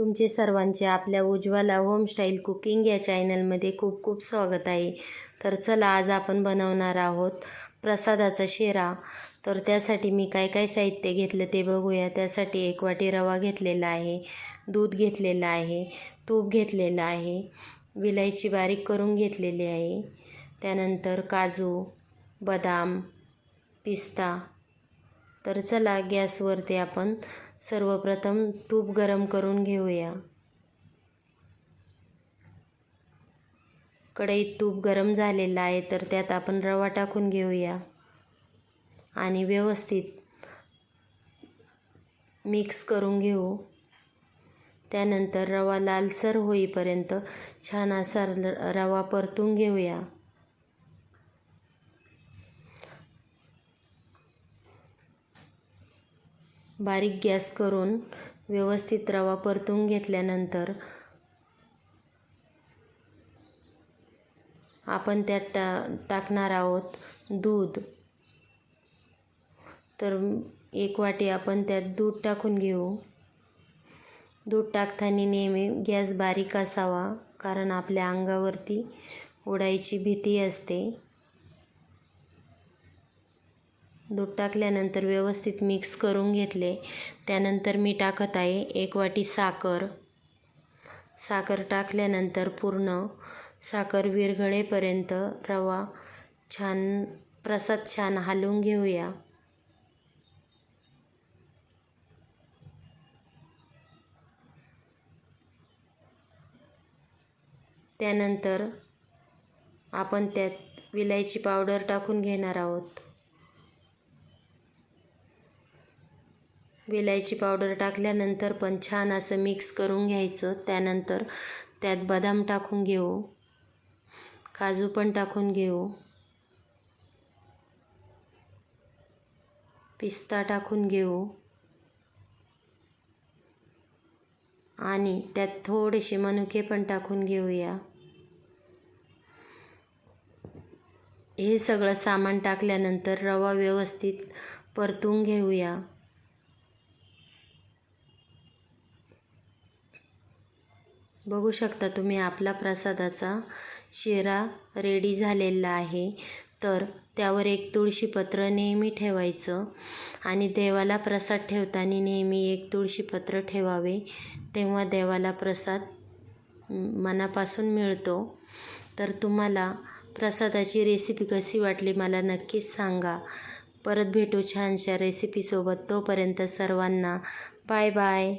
तुमचे सर्वांचे आपल्या उज्ज्वला होमस्टाईल कुकिंग या चॅनलमध्ये खूप खूप स्वागत आहे. तर चला आज आपण बनवणार आहोत प्रसादाचा शिरा. तर त्यासाठी मी काय काय साहित्य घेतलं ते बघूया. त्यासाठी एक वाटी रवा घेतलेला आहे दूध घेतलेलं आहे तूप घेतलेलं आहे विलायची बारीक करून घेतलेली आहे. त्यानंतर काजू बदाम पिस्ता तर चला गॅसवरती आपण सर्वप्रथम तूप गरम करून घेऊया. कढईत तूप गरम झालेलं आहे तर त्यात आपण रवा टाकून घेऊया. आणि व्यवस्थित मिक्स करून घेऊ. त्यानंतर रवा लालसर होईपर्यंत छान असा रवा परतून घेऊया. बारीक गॅस करून व्यवस्थित रवा परतून घेतल्यानंतर आपण त्यात टा टाकणार आहोत दूध. तर एक वाटी आपण त्यात दूध टाकून घेऊ. दूध टाकताना नेहमी गॅस बारीक असावा कारण आपल्या अंगावरती उडायची भीती असते. दूध टाकल्यानंतर व्यवस्थित मिक्स करून घेतले. त्यानंतर मी टाकत आहे एक वाटी साखर. साखर टाकल्यानंतर पूर्ण साखर विरघळेपर्यंत रवा छान प्रसाद छान हलवून घेऊया. त्यानंतर आपण त्यात विलायची पावडर टाकून घेणार आहोत. विलायची पावडर टाकल्यानंतर पण छान असं मिक्स करून घ्यायचं. त्यानंतर त्यात बदाम टाकून घेऊ. काजू पण टाकून घेऊ. पिस्ता टाकून घेऊ. आणि त्यात थोडेसे मनुके पण टाकून घेऊया. हे सगळं सामान टाकल्यानंतर रवा व्यवस्थित परतून घेऊया. बघू शकता तुम्ही आपला प्रसादाचा शिरा रेडी झालेला आहे. तर त्यावर एक तुळशीपत्र नेहमी ठेवायचं आणि देवाला प्रसाद ठेवताना नेहमी एक तुळशीपत्र ठेवावे. तेव्हा देवाला प्रसाद मनापासून मिळतो. तर तुम्हाला प्रसादाची रेसिपी कशी वाटली मला नक्कीच सांगा. परत भेटू छानशा रेसिपीसोबत तोपर्यंत सर्वांना बाय बाय